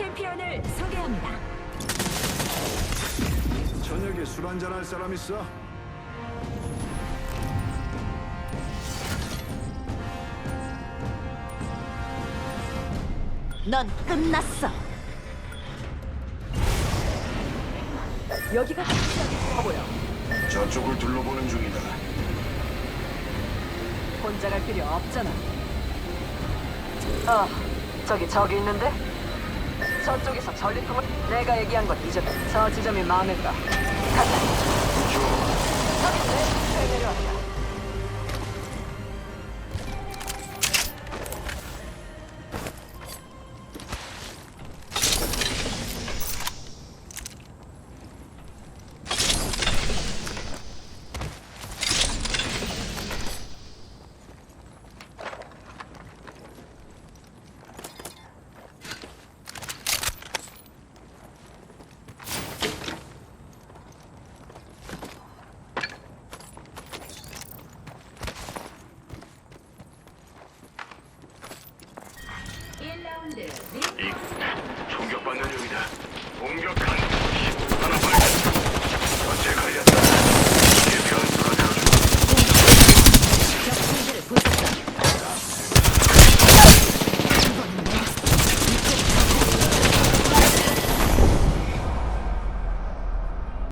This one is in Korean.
챔피언을 소개합니다. 저녁에 술 한잔 할 사람 있어? 넌 끝났어. 여기가 가 보여. 저쪽을 둘러보는 중이다. 혼자 갈 필요 없잖아. 아, 저기 저기 있는데? 저쪽에서 전리품을 내가 얘기한 건 잊었다. 저 지점이 마음에 들어. 이곳은 공격받는 용이다. 공격한 하나 발.